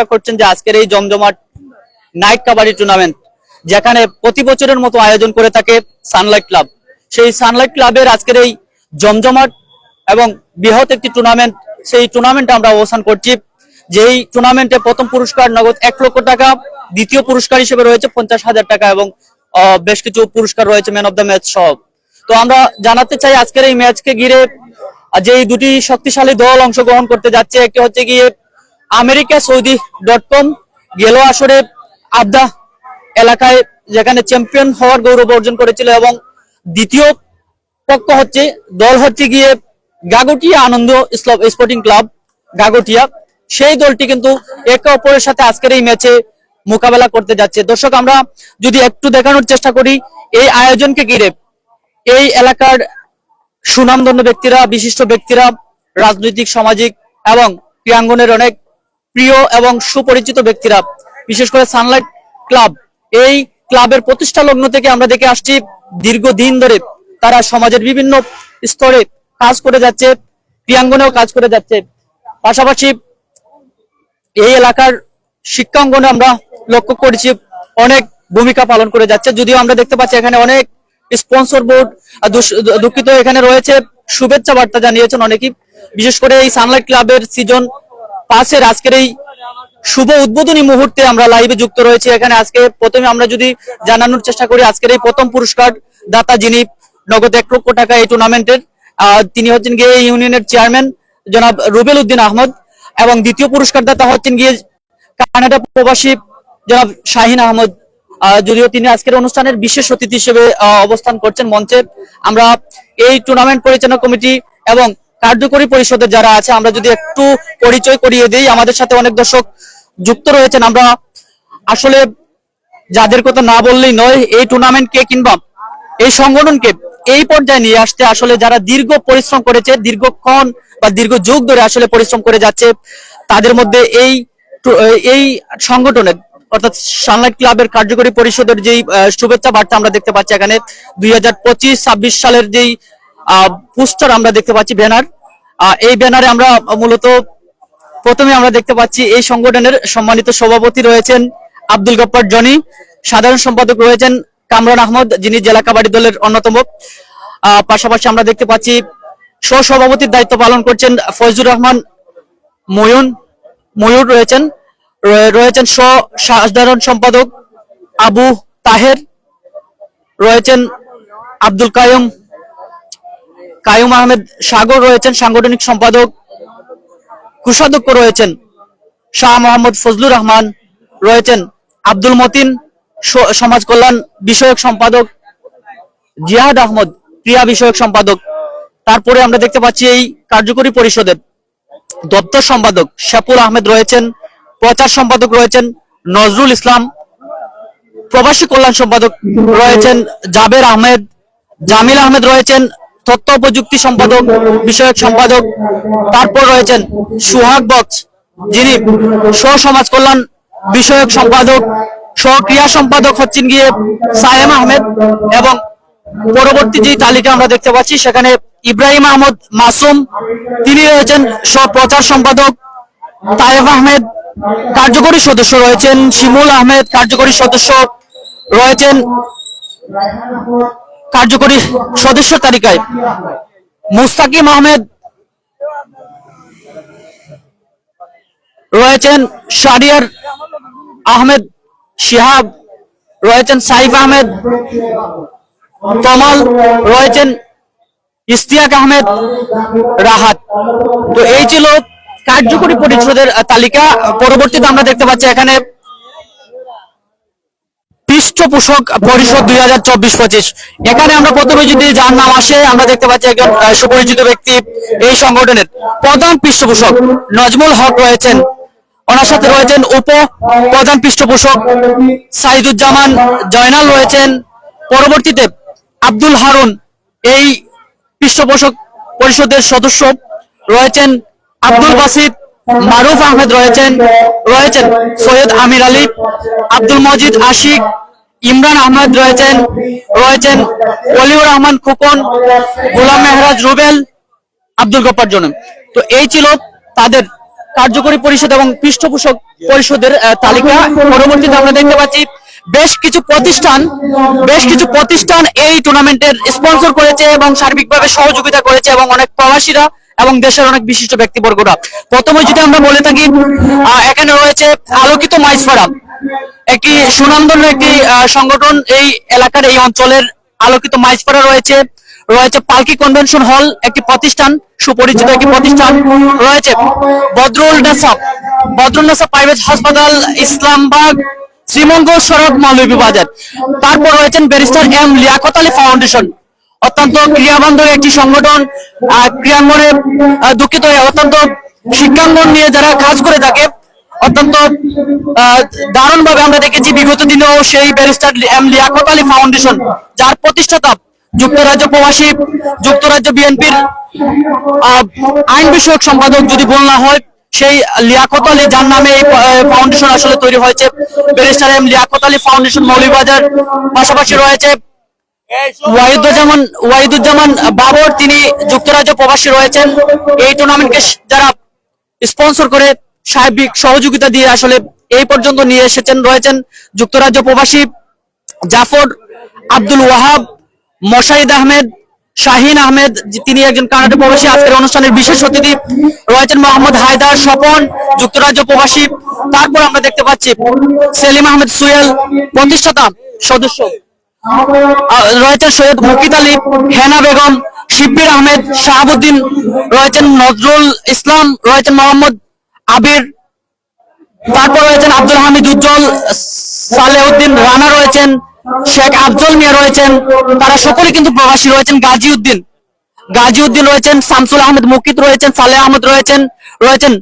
অপেক্ষা করছেন যে আজকের এই জমজমাট নাইট কাবাডি টুর্নামেন্ট যেখানে প্রতি বছরের মতো আয়োজন করে থাকে সানলাইট ক্লাব সেই সানলাইট ক্লাবের আজকের এই জমজমাট এবং বৃহৎ একটি টুর্নামেন্ট সেই টুর্নামেন্টে আমরা অবস্থান করছি, যেই টুর্নামেন্টে প্রথম পুরস্কার নগদ এক লক্ষ টাকা, দ্বিতীয় পুরস্কার হিসেবে রয়েছে পঞ্চাশ হাজার টাকা এবং বেশ কিছু পুরস্কার রয়েছে ম্যান অফ দ্য ম্যাচ সহ। তো আমরা জানাতে চাই আজকের এই ম্যাচকে ঘিরে যে দুটি শক্তিশালী দল অংশগ্রহণ করতে যাচ্ছে, একটি হচ্ছে গিয়ে আমেরিকা, সৌদি, ডট কম গেল আসরে আবদা এলাকায় যেখানে চ্যাম্পিয়ন হওয়ার গৌরব অর্জন করেছিল এবং দ্বিতীয় পক্ষ হচ্ছে, দল হচ্ছে গিয়ে গাগটিয়া আনন্দ স্পোর্টিং ক্লাব গাগটিয়া। সেই দলটি কিন্তু একে অপরের সাথে আজকের এই ম্যাচে মোকাবেলা করতে যাচ্ছে। দর্শক, আমরা যদি একটু দেখানোর চেষ্টা করি, এই আয়োজনকে ঘিরে এই এলাকার সুনামধন্য ব্যক্তিরা, বিশিষ্ট ব্যক্তিরা, রাজনৈতিক, সামাজিক এবং ক্রীড়াঙ্গনের অনেক প্রিয় এবং সুপরিচিত ব্যক্তিরা, বিশেষ করে সানলাইট ক্লাব এই ক্লাবের প্রতিষ্ঠা লগ্ন থেকে আমরা দেখে আসছি, দীর্ঘদিন ধরে তারা সমাজের বিভিন্ন স্তরে কাজ করে যাচ্ছে ক্রিয়াঙ্গনেও কাজ করে যাচ্ছে। পাশাপাশি এই এলাকার শিক্ষাঙ্গনে আমরা লক্ষ্য করেছি, অনেক ভূমিকা পালন করে যাচ্ছে। যদিও আমরা দেখতে পাচ্ছি এখানে অনেক স্পন্সর বোর্ড দুঃখিত এখানে রয়েছে। শুভেচ্ছা বার্তা জানিয়েছেন অনেকেই। বিশেষ করে এই সানলাইট ক্লাবের সিজন পাঁচের আজকের এই শুভ উদ্বোধনী মুহূর্তে আমরা লাইভে যুক্ত রয়েছি। এখানে আজকে প্রথমে আমরা যদি জানানোর চেষ্টা করি আজকের এই প্রথম পুরস্কার দাতা যিনি নগদ এক লক্ষ টাকা এই টুর্নামেন্টের তিনি হচ্ছেন গিয়ে ইউনিয়নের চেয়ারম্যান জনাব রুবেল উদ্দিন আহমদ এবং দ্বিতীয় পুরস্কার দাতা হচ্ছেন গিয়ে কানাডা প্রবাসী জনাব শাহিন আহমদ। আহ, যদিও তিনি আজকের অনুষ্ঠানের বিশেষ অতিথি হিসেবে অবস্থান করছেন মঞ্চে। আমরা এই টুর্নামেন্ট পরিচালনা কমিটি এবং কার্যকরী পরিষদের যারা আছে, আমরা যদি একটু পরিচয় করিয়ে দিই, আমাদের সাথে অনেক দর্শক যুক্ত রয়েছেন। আমরা আসলে যাদের কথা না বললেই নয়, এই টুর্নামেন্টকে কিংবা এই সংগঠনকে এই পর্যায়ে নিয়ে আসতে আসলে যারা দীর্ঘ পরিশ্রম করেছে, দীর্ঘক্ষণ বা দীর্ঘ যুগ ধরে আসলে পরিশ্রম করে যাচ্ছে, তাদের মধ্যে এই এই সংগঠনের অর্থাৎ সানলাইট ক্লাবের কার্যকরী পরিষদের যেই শুভেচ্ছা বার্তা আমরা দেখতে পাচ্ছি এখানে। দুই হাজার সালের যেই পোস্টার আমরা দেখতে পাচ্ছি, ব্যানার। এই ব্যানারে আমরা মূলত প্রথমে আমরা দেখতে পাচ্ছি এই সংগঠনের সম্মানিত সভাপতি রয়েছেন আব্দুল গপ্পার জনি, সাধারণ সম্পাদক রয়েছেন কামরান আহমদ, যিনি জেলা কাবাডি দলের অন্যতম। পাশাপাশি আমরা দেখতে পাচ্ছি সহ-সভাপতির দায়িত্ব পালন করছেন ফয়জুর রহমান ময়ুন, ময়ূর রয়েছেন। রয়ে- রয়েছেন সাধারণ সম্পাদক আবু তাহের, রয়েছেন আব্দুল কায়ুম কায়ুম আহমেদ সাগর রয়েছেন, সাংগঠনিক সম্পাদক, কোষাধ্যক্ষ রয়েছেন, শাহ মোহাম্মদ ফজলুর রহমান রয়েছেন, আব্দুল মতিন সমাজ কল্যাণ বিষয়ক সম্পাদক, জিয়াদ আহমদ ক্রিয়া বিষয়ক সম্পাদক। তারপরে আমরা দেখতে পাচ্ছি এই কার্যকরী পরিষদের দপ্তর সম্পাদক শাপুর আহমেদ রয়েছেন, প্রচার সম্পাদক রয়েছেন, নজরুল ইসলাম, প্রবাসী কল্যাণ সম্পাদক রয়েছেন, জাবের আহমেদ, জামিল আহমেদ রয়েছেন তথ্য প্রযুক্তি সম্পাদক, বিষয়ক সম্পাদক, তারপর রয়েছেন সুহাগ বক্স, যিনি সমাজ কল্যাণ বিষয়ক সম্পাদক, স্বক্রিয়া সম্পাদক হচ্ছেন গিয়ে সায়েম আহমেদ এবং পরবর্তী যে তালিকা আমরা দেখতে পাচ্ছি, সেখানে ইব্রাহিম আহমদ মাসুম, তিনি রয়েছেন প্রচার সম্পাদক, তায়েফ আহমেদ কার্যকরী সদস্য রয়েছেন, শিমুল আহমেদ কার্যকরী সদস্য রয়েছেন। কার্যকরী সদস্য তালিকায় মুস্তাকিম আহমেদ রয়েছেন শারিয়ার আহমেদ, শিহাব রয়েছেন সাইফ আহমেদ তমাল রয়েছেন ইস্তিয়াক আহমেদ, রাহাত। তো এই ছিল কার্যকরী পরিষদের তালিকা। পরবর্তীতে আমরা দেখতে পাচ্ছি এখানে পৃষ্ঠপোষক পরিষদ দুই হাজার চব্বিশ পঁচিশ। এখানে আমরা প্রথমে যদি যার নাম আসে, আমরা দেখতে পাচ্ছি একজন সুপরিচিত ব্যক্তি এই সংগঠনের প্রধান পৃষ্ঠপোষক নজমুল হক রয়েছেন। ওনার সাথে রয়েছেন উপ প্রধান পৃষ্ঠপোষক সাইদুজ্জামান জয়নাল রয়েছেন। পরবর্তীতে আব্দুল হারুন এই পৃষ্ঠপোষক পরিষদের সদস্য রয়েছেন। আব্দুল বাসিদ মারুফ আহমেদ রয়েছেন রয়েছেন সৈয়দ আমির আলী, আব্দুল মজিদ আশিক, ইমরান আহমেদ রয়েছেন রয়েছেন অলিউর রহমান খোকন, গোলাম মেহরাজ রুবেল, আব্দুল গপ্পার জনম। তো এই ছিল তাদের কার্যকরী পরিষদ এবং পৃষ্ঠপোষক পরিষদের তালিকা। পরবর্তীতে আমরা দেখতে পাচ্ছি বেশ কিছু প্রতিষ্ঠান, বেশ কিছু প্রতিষ্ঠান এই টুর্নামেন্টের স্পন্সর করেছে এবং সার্বিকভাবে সহযোগিতা করেছে এবং অনেক প্রবাসীরা এবং দেশের অনেক বিশিষ্ট ব্যক্তিবর্গরা। প্রথমে যদি আমরা বলে থাকি এখানে রয়েছে আলোকিত ফোরাম একটি সুনামধন্য একটি সংগঠন এই এলাকার, এই অঞ্চলের আলোকিত মাইজপাড়া রয়েছে। রয়েছে পালকি কনভেনশন হল, একটি প্রতিষ্ঠান, সুপরিচিত একটি প্রতিষ্ঠান রয়েছে। বদরুল নাসাব বদরুল নাসাব প্রাইভেট হাসপাতাল, ইসলামবাগ, শ্রীমঙ্গল সড়ক, মৌলভীবাজার। তারপর রয়েছেন barrister M Liaquat Ali foundation. অত্যন্ত ক্রিয়াবান্ধব একটি সংগঠন ক্রিয়াঙ্গনে দুঃখিত, অত্যন্ত শিক্ষাঙ্গন নিয়ে যারা কাজ করে থাকে, অত্যন্ত দারুণ ভাবে আমরা দেখেছি বিগত দিনেও সেই barrister M Liaquat Ali foundation, যার প্রতিষ্ঠাতা যুক্তরাজ্য প্রবাসী, যুক্তরাজ্য বিএনপির আইন বিষয়ক সম্পাদক যদি বলনা হয়, সেই লিয়াকত আলী, যার নামে এই ফাউন্ডেশন আসলে তৈরি হয়েছে, barrister M Liaquat Ali foundation Moulvibazar পাশাপাশি রয়েছে। ওয়াহিদুজ্জামান ওয়াহিদুজ্জামান বাবর, তিনি যুক্তরাজ্য প্রবাসী রয়েছেন। এই টুর্নামেন্টকে যারা স্পন্সর করে সার্বিক সহযোগিতা দিয়ে আসলে এই পর্যন্ত নিয়ে এসেছেন, রয়েছেন যুক্তরাজ্য প্রবাসী জাফর আব্দুল ওয়াহাব, মোশাহিদ আহমেদ, শাহিন আহমেদ, তিনি একজন কানাডা প্রবাসী। আজকের অনুষ্ঠানের বিশেষ অতিথি রয়েছেন মোহাম্মদ হায়দার স্বপন, যুক্তরাজ্য প্রবাসী। তারপর আমরা দেখতে পাচ্ছি সেলিম আহমেদ সুয়েল প্রতিষ্ঠাতা সদস্য। রয়েছেন সৈয়দ মুকিত আলী, হেনা বেগম, শিব্বির আহমেদ, শাহাবুদ্দিন, রয়েছেন নজরুল ইসলাম, রয়েছেন মোহাম্মদ আবির, তারপর রয়েছেন আব্দুল হামিদ উজ্জ্বল, সালেউদ্দিন রানা রয়েছেন, শেখ আফজল মিয়া রয়েছেন, তারা সকলে কিন্তু প্রবাসী রয়েছেন গাজীউদ্দিন। গাজীউদ্দিন রয়েছেন, শামসুল আহমেদ মুকিত রয়েছেন সালে আহমদ রয়েছেন রয়েছেন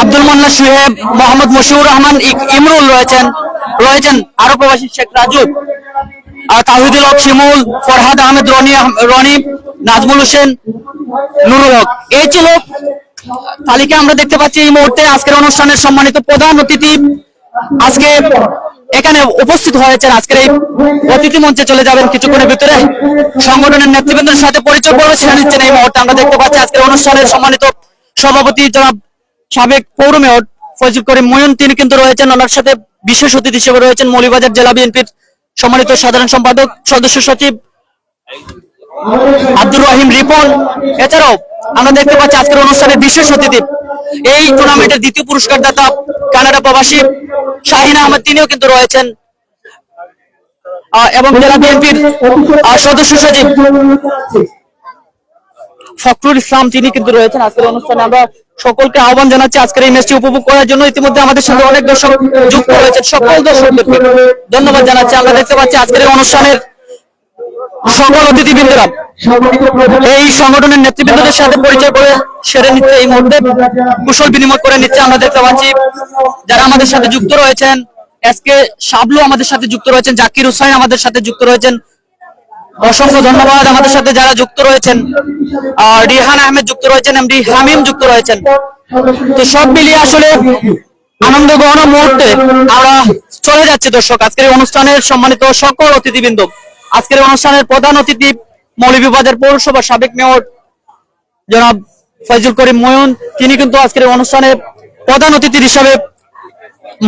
আব্দুল মান্না সুহেব, মোহাম্মদ মশিউর রহমান ইমরুল রয়েছেন রয়েছেন আরও প্রবাসী শেখ রাজু তাহিদুল হক, শিমুল, ফরহাদ আহমেদ, রনি রনি, নাজমুল হোসেন, নুরুল হক। এই ছিল তালিকা আমরা দেখতে পাচ্ছি এই মুহূর্তে। আজকের অনুষ্ঠানের সম্মানিত প্রধান অতিথি আজকে এখানে উপস্থিত হয়েছেন। আজকের এই অতিথি মঞ্চে চলে যাবেন কিছুক্ষণের ভিতরে। সংগঠনের নেতৃবৃন্দের সাথে পরিচয় পর্ব ছেড়ে নিচ্ছেন এই মুহূর্তে আমরা দেখতে পাচ্ছি আজকের অনুষ্ঠানের সম্মানিত সভাপতি জনাব সাবেক পৌর মেয়র ফজিল করিম ময়ন তিনি কিন্তু রয়েছেন। ওনার সাথে বিশেষ অতিথি হিসেবে রয়েছেন মৌলিবাজার জেলা বিএনপির সম্মানিত সাধারণ সম্পাদক, সদস্য সচিব আব্দুর রহিম রিপন। এছাড়াও আমরা দেখতে পাচ্ছি আজকের অনুষ্ঠানের বিশেষ অতিথি। এই টুর্নামেন্টের দ্বিতীয় পুরস্কার দাতা কানাডা প্রবাসী শাহিন আহমেদ, তিনিও কিন্তু রয়েছেন। এবং জেলা বিএনপির সদস্য সচিব ফখরুল ইসলাম, তিনি কিন্তু রয়েছেন আজকের অনুষ্ঠানে। আমরা সকলকে আহ্বান জানাচ্ছি আজকের এই ম্যাচটি উপভোগ করার জন্য। ইতিমধ্যে আমাদের সাথে অনেক দর্শক যুক্ত হয়েছে সকল দর্শকদেরকে ধন্যবাদ জানাচ্ছি। আমরা দেখতে পাচ্ছি আজকের এই অনুষ্ঠানের সকল অতিথিবৃন্দরা। এই সংগঠনের নেতৃবৃন্দদের সাথে পরিচয় করে সেরে নিচ্ছে এই মুহূর্তে, কুশল বিনিময় করে নিচ্ছে আমরা দেখতে পাচ্ছি। যারা আমাদের সাথে যুক্ত রয়েছেন এসকে শাবলু আমাদের সাথে যুক্ত রয়েছেন, জাকির হুসাইন আমাদের সাথে যুক্ত রয়েছেন। অসংখ্য ধন্যবাদ আমাদের সাথে যারা যুক্ত রয়েছেন। রিহান আহমেদ যুক্ত রয়েছেন, এমডি হামিম যুক্ত রয়েছেন। তো সব মিলিয়ে আসলে আনন্দ গহন মুহূর্তে আমরা চলে যাচ্ছি দর্শক। আজকের অনুষ্ঠানের সম্মানিত সকল অতিথিবৃন্দ। আজকের অনুষ্ঠানের প্রধান অতিথি মৌলভীবাজার পৌরসভার সাবেক মেয়র জনাব ফয়জুল করিম ময়ন তিনি কিন্তু আজকের অনুষ্ঠানে প্রধান অতিথি হিসাবে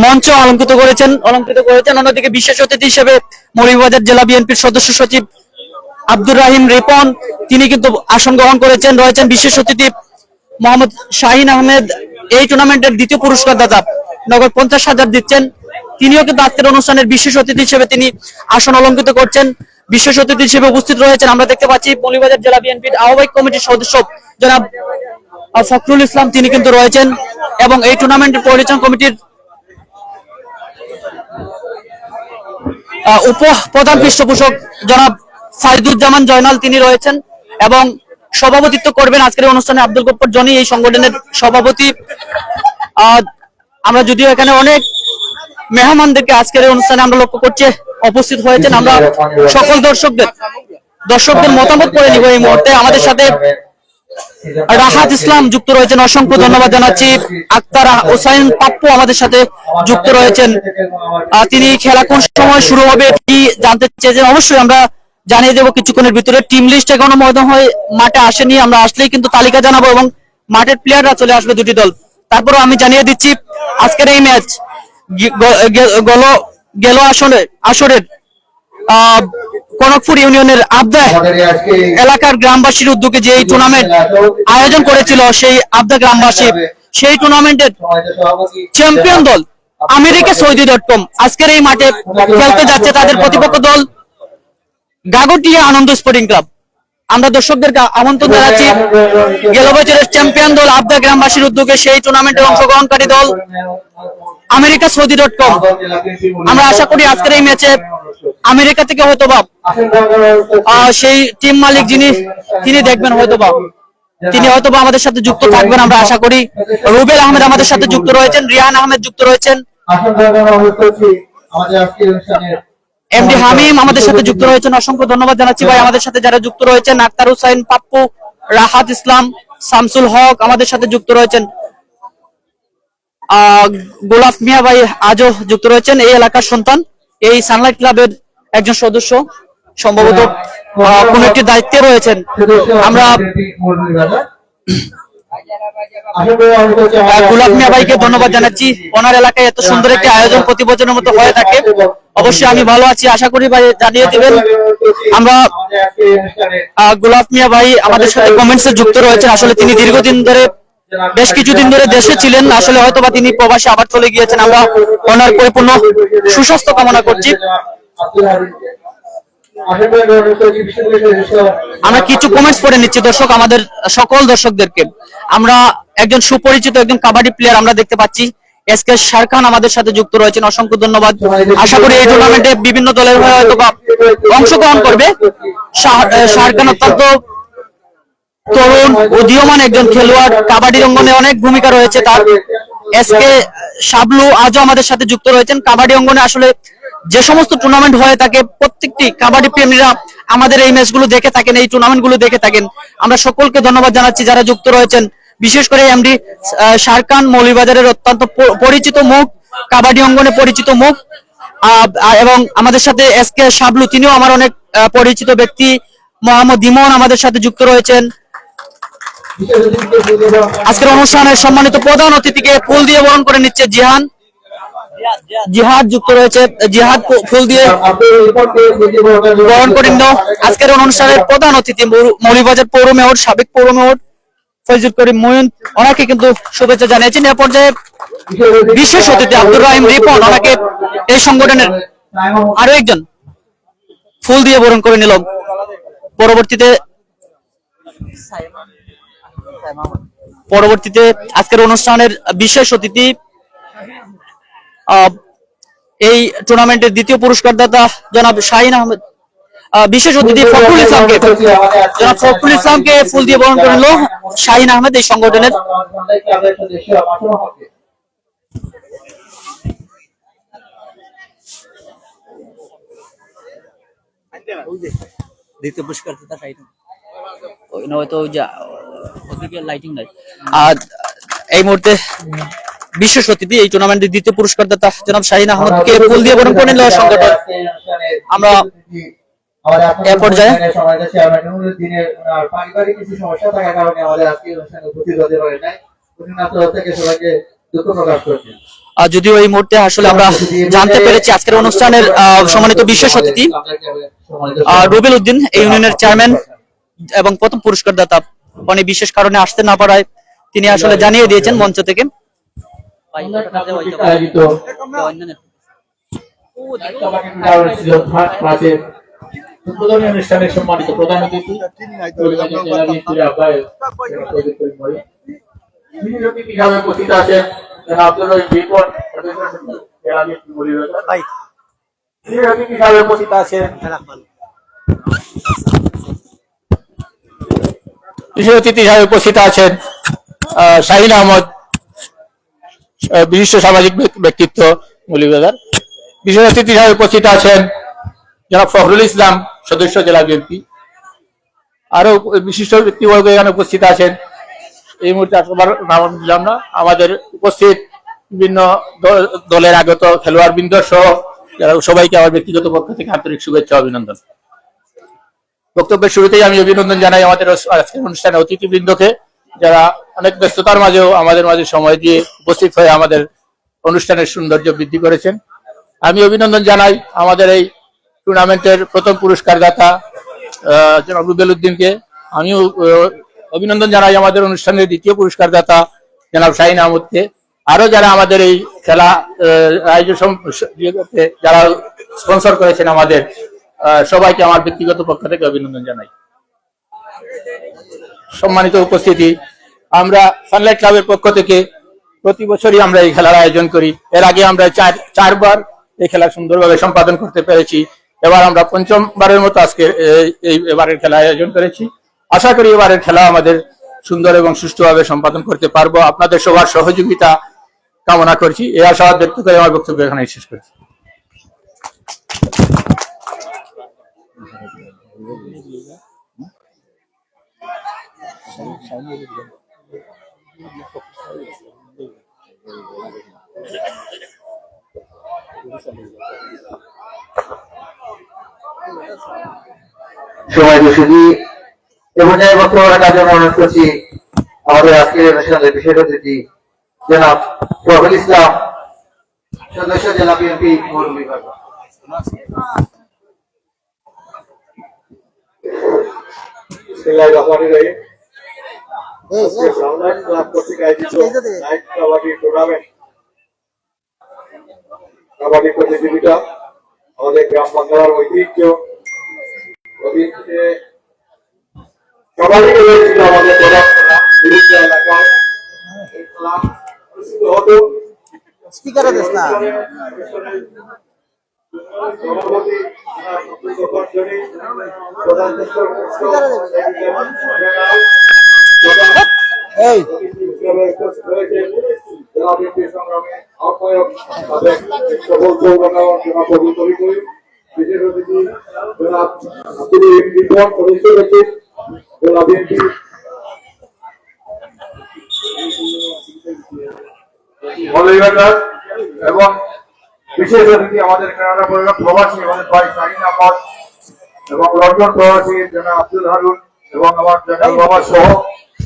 মঞ্চ অলঙ্কৃত করেছেন অলঙ্কৃত করেছেন। অন্যদিকে বিশেষ অতিথি হিসেবে মৌলভীবাজার জেলা বিএনপির সদস্য সচিব আব্দুর রাহিম রিপন, তিনি কিন্তু আসন গ্রহণ করেছেন, রয়েছেন বিশেষ অতিথি মোহাম্মদ শাহিন আহমেদ। এই টুর্নামেন্টের দ্বিতীয় পুরস্কার দাতা নগদ পঞ্চাশ হাজার দিচ্ছেন। তিনিও কিন্তু আজকের অনুষ্ঠানের বিশেষ অতিথি হিসেবে তিনি আসন অলঙ্কৃত করছেন। বিশেষ অতিথি হিসেবে উপস্থিত রয়েছেন, আমরা দেখতে পাচ্ছি মৌলভীবাজার জেলা বিএনপির আহ্বায়ক কমিটির সদস্য জনাব ফখরুল ইসলাম, তিনি কিন্তু রয়েছেন এবং এই টুর্নামেন্টের পরিচালনা কমিটির উপ প্রধান পৃষ্ঠপোষক জনাব সাইদুজ্জামান জয়নাল তিনি রয়েছেন এবং সভাপতিত্ব করবেন আজকের অনুষ্ঠানে আব্দুল গপ্পর জনি। এই সংগঠনের সভাপতি। আমরা যদিও এখানে অনেক মেহমানদেরকে আজকের অনুষ্ঠানে আমরা লক্ষ্য করছি, উপস্থিত হয়েছেন আমরা সকল দর্শকদের। দর্শকদের মতামত করে নিব এই মুহূর্তে। আমাদের সাথে রাহাত ইসলাম যুক্ত রয়েছেন। অসংখ্য ধন্যবাদ জানাচ্ছি। আক্তার হোসাইন পাপ্পু আমাদের সাথে যুক্ত রয়েছেন। তিনি খেলা কোন সময় শুরু হবে। কি জানতে চেয়েছেন? অবশ্যই আমরা জানিয়ে দেবো কিছুক্ষণের ভিতরে। টিম লিস্ট এখনও মনে হয় মাঠে আসেনি, আমরা আসলেই কিন্তু তালিকা জানাব এবং মাঠের প্লেয়াররা চলে আসবে দুটি দল। তারপরও আমি জানিয়ে দিচ্ছি, আজকের এই ম্যাচ গেল গেল আসলে আসরের কনকপুর ইউনিয়নের আবদা এলাকার গ্রামবাসীর উদ্যোগে যে টুর্নামেন্ট আয়োজন করেছিল সেই আবদা গ্রামবাসী, সেই টুর্নামেন্টের চ্যাম্পিয়ন দল, আমেরিকা সৌদি ডট কম। আজকের এই মাঠে খেলতে যাচ্ছে তাদের প্রতিপক্ষ দল গাগটিয়া আনন্দ স্পোর্টিং ক্লাব। আমরা দর্শকদেরকে আমন্ত্রণ জানাচ্ছি, গেল বছরের চ্যাম্পিয়ন দল আবদা গ্রামবাসীর উদ্যোগে সেই টুর্নামেন্টে অংশগ্রহণকারী দল আমেরিকা সৌদি ডট কম আমরা আশা করি আজকের এই ম্যাচে আমেরিকা থেকে হয়তো বা সেই টিম মালিক যিনি, তিনি দেখবেন হয়তো বা তিনি হয়তো বা আমাদের সাথে যুক্ত থাকবেন, আমরা আশা করি। রুবেল আহমেদ আমাদের সাথে যুক্ত রয়েছেন, রিয়ান আহমেদ যুক্ত রয়েছেন। এমডি হামিম আমাদের সাথে যুক্ত রয়েছেন। অসংখ্য ধন্যবাদ জানাচ্ছি ভাই। আমাদের সাথে যারা যুক্ত রয়েছেন আক্তার হুসাইন পাপ্পু রাহাত ইসলাম শামসুল হক আমাদের সাথে যুক্ত রয়েছেন। আহ, গোলাপ মিয়া ভাই আজও যুক্ত রয়েছেন এই এলাকার সন্তান। এই সানলাইট ক্লাবের একজন সদস্য। সম্ভবত কোন একটি দায়িত্বে রয়েছেন। আমরা গোলাপ মিয়া ভাইকে ধন্যবাদ জানাচ্ছি। ওনার এলাকায় এত সুন্দর একটি আয়োজন প্রতি বছরের মতো হয়ে থাকে। অবশ্যই আমি ভালো আছি আশা করি ভাই জানিয়ে দিবেন। আমরা গোলাপ মিয়া ভাই আমাদের সাথে কমেন্টসে যুক্ত রয়েছেন। আসলে তিনি দীর্ঘদিন ধরে বেশ কিছুদিন ধরে দেশে ছিলেন। আসলে হয়তো বা তিনি প্রবাসে আবার চলে গিয়েছেন। আমরা ওনার পরিপূর্ণ সুস্বাস্থ্য কামনা করছি। আমরা কিছু কমেন্টস পড়ে নিচ্ছি, দর্শক, আমাদের সকল দর্শকদেরকে। আমরা একজন সুপরিচিত, একজন কাবাডি প্লেয়ার আমরা দেখতে পাচ্ছি। এস কে শারখান আমাদের সাথে যুক্ত রয়েছেন, অসংখ্য ধন্যবাদ। আশা করি এই টুর্নামেন্টে বিভিন্ন দলের হয়ে হয়তো অংশগ্রহণ করবে। শাহরখান অত্যন্ত তরুণ, উদীয়মান একজন খেলোয়াড়। কাবাডি অঙ্গনে অনেক ভূমিকা রয়েছে তার। এস কে শাবলু আজও আমাদের সাথে যুক্ত রয়েছেন। কাবাডি অঙ্গনে আসলে যে সমস্ত টুর্নামেন্ট হয়ে থাকে, প্রত্যেকটি কাবাডি প্রেমীরা আমাদের এই ম্যাচগুলো দেখে থাকেন, এই টুর্নামেন্টগুলো দেখে থাকেন। আমরা সকলকে ধন্যবাদ জানাচ্ছি যারা যুক্ত রয়েছেন। বিশেষ করে এমডি শারকান মৌলিবাজারের অত্যন্ত পরিচিত মুখ, কাবাডি অঙ্গনে পরিচিত মুখ এবং আমাদের সাথে এস কে শাবলু, তিনিও আমার অনেক পরিচিত ব্যক্তি। মোহাম্মদ ইমন আমাদের সাথে যুক্ত রয়েছেন। আজকের অনুষ্ঠানের সম্মানিত প্রধান অতিথিকে ফুল দিয়ে বরণ করে নিচ্ছে জিহান। জিহাদ যুক্ত রয়েছে। জিহাদ ফুল দিয়ে বরণ করে নিল আজকের অনুষ্ঠানের প্রধান অতিথি মৌ- মৌলভীবাজার পৌর মেয়র, সাবেক পৌর মেয়র ফৈজুল করিম ময়ুন ওনাকে কিন্তু শুভেচ্ছা জানিয়েছেন। এ পর্যায়ে বিশেষ অতিথি আব্দুর রাহিম রিপন। ওনাকে এই সংগঠনের আরও একজন ফুল দিয়ে বরণ করে নিল। পরবর্তীতে পরবর্তীতে আজকের অনুষ্ঠানের বিশেষ অতিথি এই টুর্নামেন্টের দ্বিতীয় পুরস্কার দাতা জনাব শাহিন আহমেদ। আহ, বিশেষ অতিথি ফখরুল ইসলামকে জনাব ফখরুল ইসলামকে ফুল দিয়ে বরণ করে নিল শাহিন আহমেদ এই সংগঠনের। দ্বিতীয় পুরস্কার দাতা শাহিন হয়তো ওই যে লাইটিং নাই। আর এই মুহূর্তে বিশেষ অতিথি এই টুর্নামেন্টের দ্বিতীয় পুরস্কার দাতা জনাব শাহিন আহমদকে ফুল দিয়ে বরণ করে নিল সংগঠন। আমরা এ পর্যায়ে পারিবারিক কিছু সমস্যা থাকার কারণে আমাদের আজকে অনুষ্ঠানে উপস্থিত হতে পারে নাই। উনি না তরফ থেকে সবাইকে দুঃখ প্রকাশ করছেন আহ, যদিও এই মুহূর্তে আসলে আমরা জানতে পেরেছি আজকের অনুষ্ঠানের সম্মানিত বিশেষ অতিথি রুবেল উদ্দিন এই ইউনিয়নের চেয়ারম্যান এবং প্রথম পুরস্কার দাতা উনি বিশেষ কারণে আসতে না পারায় তিনি আসলে জানিয়ে দিয়েছেন মঞ্চ থেকে। আয়োজিত উদ্বোধনী অনুষ্ঠানে সম্মানিত প্রধান অতিথি হিসাবে উপস্থিত আছেন। বিশেষ অতিথি হিসাবে উপস্থিত আছেন? বিশেষ অতিথি হিসাবে উপস্থিত আছেন আহ, শাহিন আহমদ। আহ, বিশিষ্ট সামাজিক ব্যক- ব্যক্তিত্ব মৌলভীবাজার বিশেষ অতিথি হিসাবে উপস্থিত আছেন জনাব ফখরুল ইসলাম, সদস্য জেলা বিএনপি। আরও বিশিষ্ট ব্যক্তিবর্গ এখানে উপস্থিত আছেন। এই মুহূর্তে সবার নাম দিলাম না। আমাদের উপস্থিত বিভিন্ন দলের আগত খেলোয়াড় বৃন্দ সহ যারা সবাইকে আমার ব্যক্তিগত পক্ষ থেকে আন্তরিক শুভেচ্ছা অভিনন্দন। বক্তব্যের শুরুতেই আমি অভিনন্দন জানাই আমাদের অনুষ্ঠানে অতিথিবৃন্দকে। যারা অনেক ব্যস্ততার মাঝেও আমাদের মাঝে সময় দিয়ে উপস্থিত হয়ে আমাদের অনুষ্ঠানের সৌন্দর্য বৃদ্ধি করেছেন। আমি অভিনন্দন জানাই আমাদের এই টুর্নামেন্টের প্রথম পুরস্কার দাতা জনাব রুবেল উদ্দিনকে। আমিও অভিনন্দন জানাই আমাদের অনুষ্ঠানের দ্বিতীয় পুরস্কার দাতা জনাব শাহিন আহমদকে। আরও যারা আমাদের এই খেলা আয়োজন যারা স্পন্সর করেছেন আমাদের সবাইকে আমার ব্যক্তিগত পক্ষ থেকে অভিনন্দন জানাই। সম্মানিত উপস্থিতি। আমরা সানলাইট ক্লাবের পক্ষ থেকে প্রতি বছরই আমরা এই খেলার আয়োজন করি। এর আগে আমরা চার, চারবার এই খেলা সুন্দরভাবে সম্পাদন করতে পেরেছি। এবার আমরা পঞ্চমবারের মতো আজকে এই- এবারের খেলা আয়োজন করেছি। আশা করি এবারের খেলা আমাদের সুন্দর এবং সুষ্ঠুভাবে সম্পাদন করতে পারব। আপনাদের সবার সহযোগিতা কামনা করছি। এই আশাবাদ ব্যক্ত করে আমার বক্তব্য এখানে শেষ করছি। সময় দোষী এ পর্যায়ে বক্তব্য রাখার জন্য অনুরোধ করছি আমাদের আজকের অনুষ্ঠানের বিশেষ অতিথি জনাব রহুল ইসলাম, সদস্য জেলা বিএনপি সাউন্ড ক্লাব কর্তৃক আয়োজিত নাইট কাবাডি টুর্নামেন্ট কাবাডি প্রতিযোগিতা আমাদের গ্রাম বাংলার ঐতিহ্য। কাবাডি ছিল আমাদের বিভিন্ন এলাকায়। স্পিকারে দিস না। সভাপতি প্রধান এই। এবং বিশেষ অতিথি আমাদের কানাডা পরিবার প্রবাসী আমাদের ভাই শাহিন আহমদ এবং লন্ডন প্রবাসী জনাব আব্দুল হারুন এবং আমার জনাব বাবা সহ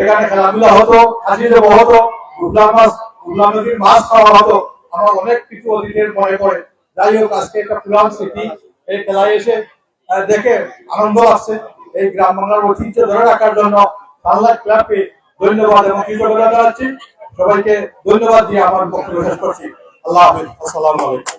এখানে খেলাধুলা হতো হাসি দেবো হতো মাছ নদীর মাছ খাওয়া হতো। আমার অনেক কিছু অতীতের মনে পড়ে। যাই হোক, আজকে একটা স্মৃতি এই খেলায় এসে দেখে আনন্দ আসছে। এই গ্রাম বাংলার ঐতিহ্য ধরে রাখার জন্য বাংলা ক্লাবকে ধন্যবাদ এবং কৃতজ্ঞতা জানাচ্ছি। সবাইকে ধন্যবাদ দিয়ে আমার বক্তব্য শেষ করছি। আল্লাহ হাফিজ। আসসালামু আলাইকুম।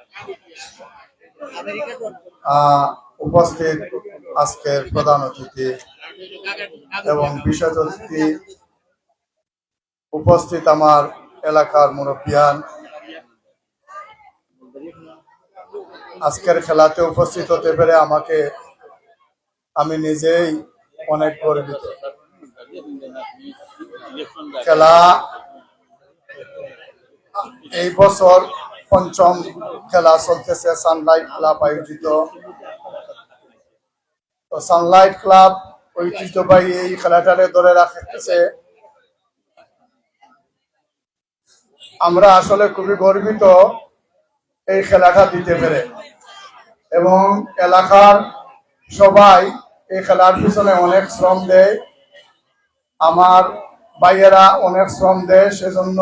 উপস্থিত আজকের প্রধান অতিথি এবং বিশেষ অতিথি উপস্থিত আমার এলাকার মুরব্বিয়ান। আজকের খেলাতে উপস্থিত হতে পেরে আমাকে আমি নিজেই অনেক গর্বিত। খেলা এই বছর পঞ্চম খেলা চলতেছে সানলাইট ক্লাব আয়োজিত। তো সানলাইট ক্লাব ঐতিহ্যবাহী এই খেলাটারে ধরে রাখতেছে। আমরা আসলে খুবই গর্বিত এই খেলাটা দিতে পেরে। এবং এলাকার সবাই এই খেলার পিছনে অনেক শ্রম দেয়। আমার ভাইয়েরা অনেক শ্রম দেয়, সেজন্য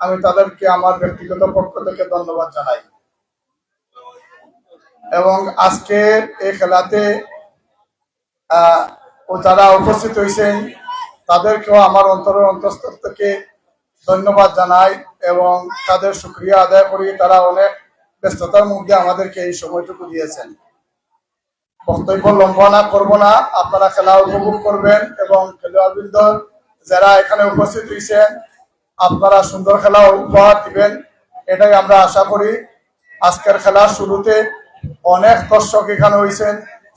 আমি তাদেরকে আমার ব্যক্তিগত পক্ষ থেকে ধন্যবাদ জানাই। এবং আজকের এই খেলাতে ও যারা উপস্থিত হয়েছেন, তাদেরকেও আমার অন্তরের অন্তঃস্থল থেকে ধন্যবাদ জানাই এবং তাদের সুক্রিয়া আদায় করি। তারা অনেক ব্যস্ততার মধ্যে আমাদেরকে এই সময়টুকু দিয়েছেন। বক্তব্য লম্বা না, করব না। আপনারা খেলা উপভোগ করবেন এবং খেলোয়াড়বৃন্দ যারা এখানে উপস্থিত হয়েছেন আপনারা সুন্দর খেলা উপহার দিবেন, এটাই আমরা আশা করি। আজকের খেলার শুরুতে অনেক দর্শক এখানে হয়েছেন,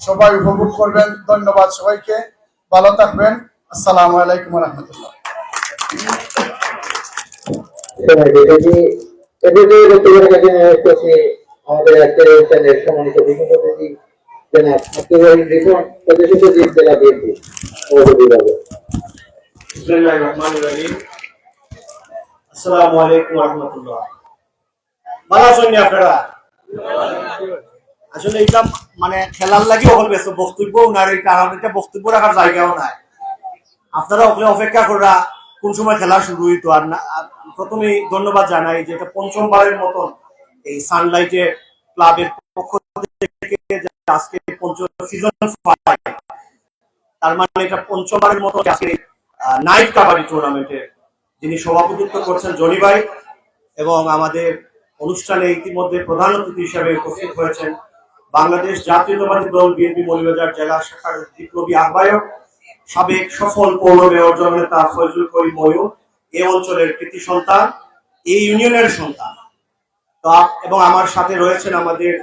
সবাই উপভোগ করবেন, ধন্যবাদ সবাইকে, ভালো থাকবেন, আসসালামু আলাইকুম রহমতুল্লাহ। আমাদের আজকের অনুষ্ঠানের সম্মানিত বিশেষ অতিথি জেলা বিভাগে আসসালামু আলাইকুম রহমতুল্লাহ। ভালো আছেন আপনারা? আসলে এটা মানে খেলার লাগে ওখানে ব্যস্ত বক্তব্য না এই কারণ এটা বক্তব্য রাখার জায়গাও নাই। আপনারা ওখানে অপেক্ষা করা কোন সময় খেলা শুরু হইতো আর না আর প্রথমেই ধন্যবাদ জানাই যে এটা পঞ্চমবারের মতন এই সানলাইটের ক্লাবের পক্ষ থেকে আজকে পঞ্চম সিজন ফাইভ তার মানে এটা পঞ্চমবারের মতো আজকে নাইট কাবাডি টুর্নামেন্টের যিনি সভাপতিত্ব করছেন জনি ভাই এবং আমাদের অনুষ্ঠানে ইতিমধ্যে প্রধান অতিথি হিসেবে উপস্থিত হয়েছেন বাংলাদেশ জাতীয়তাবাদী দল বিএনপি মৌলভীবাজার জেলা শাখার বিপ্লবী আহ্বায়ক সাবেক সফল পৌর মেয়র জননেতা ফয়জুল করিম ময়ূর এই অঞ্চলের কৃতি সন্তান এই ইউনিয়নের সন্তান। এবং আমার সাথে রয়েছেন আমাদের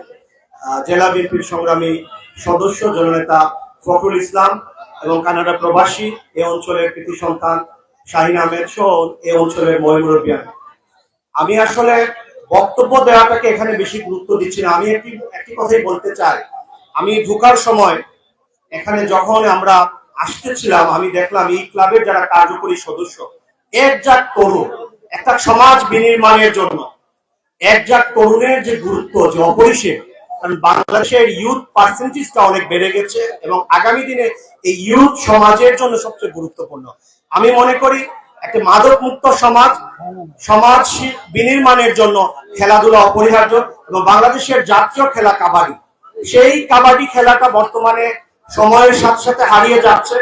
জেলা বিএনপির সংগ্রামী সদস্য জননেতা ফখরুল ইসলাম এবং কানাডা প্রবাসী, এ অঞ্চলের কৃতি সন্তান শাহিন আহমেদ সহ এই অঞ্চলের মহিমুরবিয়ান আমি আসলে বক্তব্য দেওয়াটাকে এখানে বেশি গুরুত্ব দিচ্ছি না। আমি একটি একটি কথাই বলতে চাই। আমি ঢোকার সময় এখানে যখন আমরা আসতেছিলাম, আমি দেখলাম এই ক্লাবের যারা কার্যকরী সদস্য, একজাক তরুণ, একটা সমাজ বিনির্মাণের জন্য এক একজাক তরুণের যে গুরুত্ব, যে অপরিসীম, কারণ বাংলাদেশের ইউথ পার্সেন্টেজটা অনেক বেড়ে গেছে এবং আগামী দিনে এই ইউথ সমাজের জন্য সবচেয়ে গুরুত্বপূর্ণ। আমি মনে করি একটি মাদক মুক্ত সমাজ সমাজ বিনির্মাণের জন্য খেলাধুলা অপরিহার্য এবং বাংলাদেশের জাতীয় খেলা কাবাডি। সেই কাবাডি খেলাটা বর্তমানে সময়ের সাথে সাথে হারিয়ে যাচ্ছে।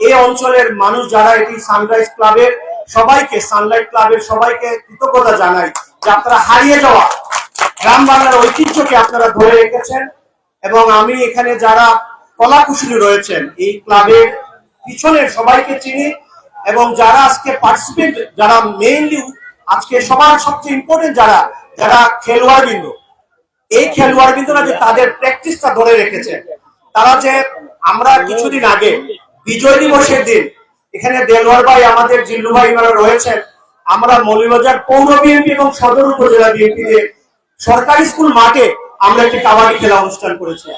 এই অঞ্চলের মানুষ যারা এটি সানরাইজ ক্লাবের সবাইকে সানলাইট ক্লাবের সবাইকে কৃতজ্ঞতা জানাই যে আপনারা হারিয়ে যাওয়া গ্রাম বাংলার ঐতিহ্যকে আপনারা ধরে রেখেছেন এবং আমি এখানে যারা কলাকুশলী রয়েছেন, এই ক্লাবের পিছনের সবাইকে চিনি। এবং যারা আজকে পার্টিসিপেট যারা মেইনলি আজকে সবার সবচেয়ে ইম্পর্টেন্ট যারা যারা খেলোয়াড় বিন্দু, এই খেলোয়াড় বিন্দুরা যে তাদের প্র্যাকটিসটা ধরে রেখেছে, তারা যে আমরা কিছুদিন আগে বিজয় দিবসের দিন, এখানে দেলোয়ার ভাই, আমাদের জিল্লু ভাই এনারা রয়েছেন, আমরা মৌলিবাজার পৌর বিএনপি এবং সদর উপজেলা বিএনপি সরকারি স্কুল মাঠে আমরা একটি কাবাডি খেলা অনুষ্ঠান করেছি।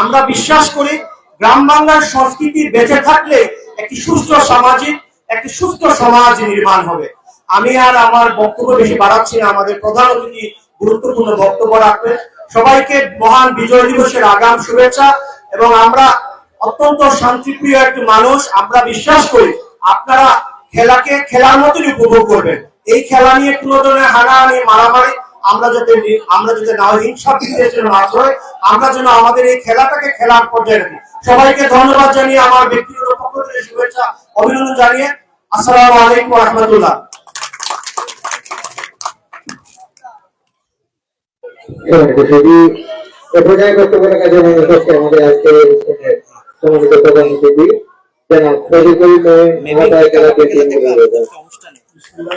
আমরা বিশ্বাস করি, গ্রাম বাংলার সংস্কৃতি বেঁচে থাকলে একটি সুস্থ সামাজিক একটি সুস্থ সমাজ নির্মাণ হবে। আমি আর আমার বক্তব্য বেশি বাড়াচ্ছি না। আমাদের প্রধান অতিথি গুরুত্বপূর্ণ বক্তব্য রাখবেন। সবাইকে মহান বিজয় দিবসের আগাম শুভেচ্ছা এবং আমরা অত্যন্ত শান্তিপ্রিয় একটি মানুষ। আমরা বিশ্বাস করি আপনারা খেলাকে খেলার মতনই উপভোগ করবেন। এই খেলা নিয়ে কোনো ধরনের হানাহানি, মারামারি আমরা যাতে আমরা যাতে না হিংসা হয়। আমরা যেন আমাদের এই খেলাটাকে খেলার পর্যায়ে রাখি। সবাইকে ধন্যবাদ জানিয়ে আমার ব্যক্তিগত পক্ষ থেকে শুভেচ্ছা, অভিনন্দন জানিয়ে আসসালামু আলাইকুম রহমতুল্লাহ আমাদের আজকের সম্মানিত প্রধান অতিথি জনাব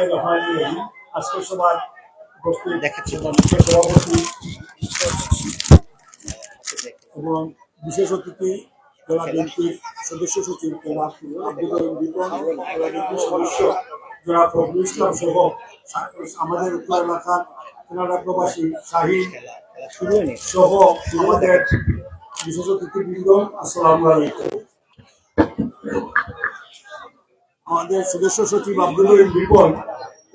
রহমানির রহিম। আজকে বিশেষ অতিথি জেলা বিএনপির সদস্য সচিব জনাব আব্দুল এবং জেলা বিএনপির সদস্য। জনাব ফখরুল ইসলাম সহ আমাদের উত্তর এলাকার কানাডা প্রবাসী শাহিন সহ আমাদের বিশেষ অতিথিবৃন্দ, আসসালামু আমাদের সদস্য সচিব আব্দুল রিপন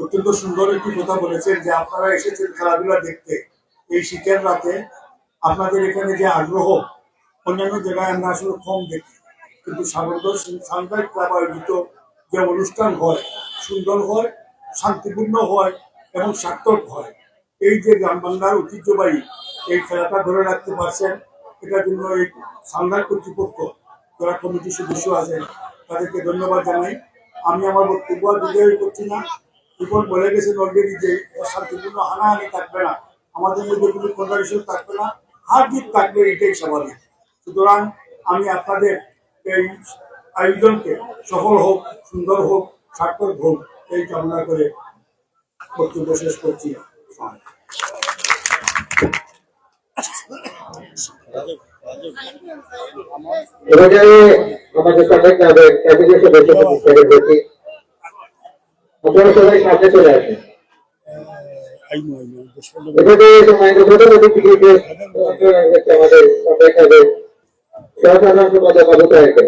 অত্যন্ত সুন্দর একটি কথা বলেছেন যে আপনারা এসেছেন খেলাধুলা দেখতে। এই শীতের রাতে আপনাদের এখানে যে আগ্রহ অন্যান্য জায়গায় আমরা আসলে কম দেখি। কিন্তু সাগরদ সানরাইজ ক্লাব আয়োজিত যে অনুষ্ঠান হয়, সুন্দর হয়, শান্তিপূর্ণ হয় এবং সার্থক হয়। এই যে গ্রাম বাংলার ঐতিহ্যবাহী এই খেলাটা ধরে রাখতে পারছেন, এটার জন্য এই সানরাইজ কর্তৃপক্ষ, যারা কমিটির সদস্য আছেন, তাদেরকে ধন্যবাদ জানাই। আমি আমার বক্তব্য দীর্ঘায়িত করছি না। রিপন বলে গেছেন অলরেডি যে শান্তিপূর্ণ, হানাহানি থাকবে না। আমাদের মধ্যে কোনো কন্ট্রাডিকশন থাকবে না। হার জিত থাকবে, এটাই স্বাভাবিক। সুতরাং আমি আপনাদের এই আয়োজনকে সফল হোক, সুন্দর হোক, সার্থক হোক, এই কামনা করে বক্তব্য শেষ করছি। আমাদের সবাই সামনে চলে আসেন। আমাদের সামনে ক্লাবের সহসাধারণ সম্পাদক আবু তাহেরকে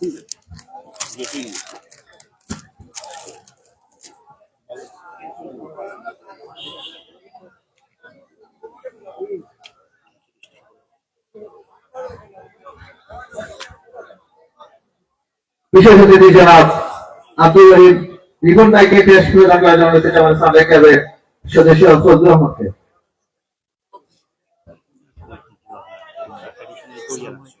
বিশেষ অতিথি জনাব আব্দুল রহিম রিপন ভাইকে টেস্ট করে রাখা জন্য আমাদের সামনে ক্লাবের সদস্য ফজলুর আহমদকে প্রেস প্রদান করার জন্য হচ্ছে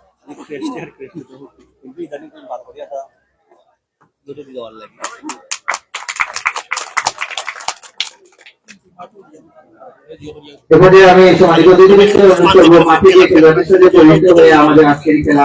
ক্রেস্ট আর ক্রেস্ট কিন্তু ইদানিং তুমি বার করিয়া দুটো দিকে ভালো লাগে এবারে আমি সমাজ অতিথিকে অনুরোধ করব মাঠে গিয়ে খেলোয়াড়দের সাথে পরিচিত হয়ে আমাদের আজকের খেলা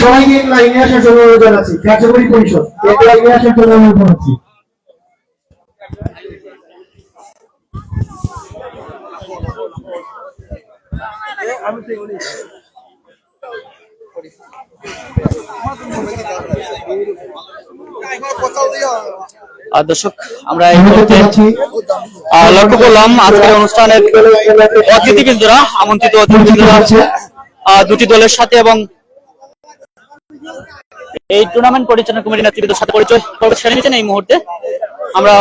সবাইকে লাইনে আসার জন্য অনুরোধ জানাচ্ছি। কার্যকরী পরিষদ লাইনে আসার জন্য অনুরোধ জানাচ্ছি। আর দর্শক আমরা এই মুহূর্তে লক্ষ্য করলাম আজকের অনুষ্ঠানের অতিথিবৃন্দরা আমন্ত্রিত অতিথিবৃন্দরা আহ, দুটি দলের সাথে এবং এই টুর্নামেন্ট পরিচালনা কমিটির নেতৃবৃন্দের সাথে পরিচয় সেরে নিচ্ছেন এই মুহূর্তে। আমরা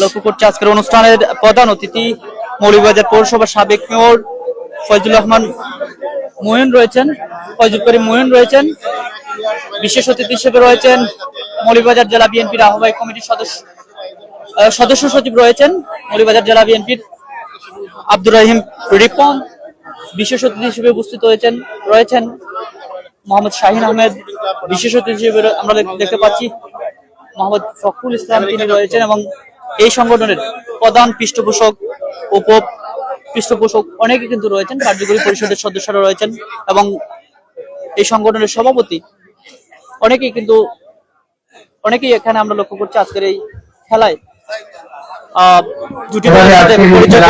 লক্ষ্য করছি আজকের অনুষ্ঠানের প্রধান অতিথি মৌলিবাজার পৌরসভার সাবেক মেয়র ফয়জুল রহমান মোহিন রয়েছেন ফয়জুল করিম মোহিন রয়েছেন, বিশেষ অতিথি হিসেবে রয়েছেন মৌলিবাজার জেলা বিএনপির আহ্বায়ক কমিটির সদস্য সদস্য সচিব রয়েছেন মৌলিবাজার জেলা বিএনপির আব্দুর রহিম রিপন, বিশেষ অতিথি হিসেবে উপস্থিত হয়েছেন, রয়েছেন মোহাম্মদ শাহিন আহমেদ, বিশেষ অতিথি হিসেবে আমরা দেখতে পাচ্ছি মোহাম্মদ ফখরুল ইসলাম, তিনি রয়েছেন এবং এই সংগঠনের প্রধান পৃষ্ঠপোষক উপ পৃষ্ঠপোষক অনেকে কিন্তু রয়েছেন, কার্যকরী পরিষদের সদস্যরা রয়েছেন এবং এই সংগঠনের সভাপতি অনেকেই কিন্তু, অনেকেই এখানে আমরা লক্ষ্য করছি আজকের এই খেলায়। আহ, দুটি পরিচয়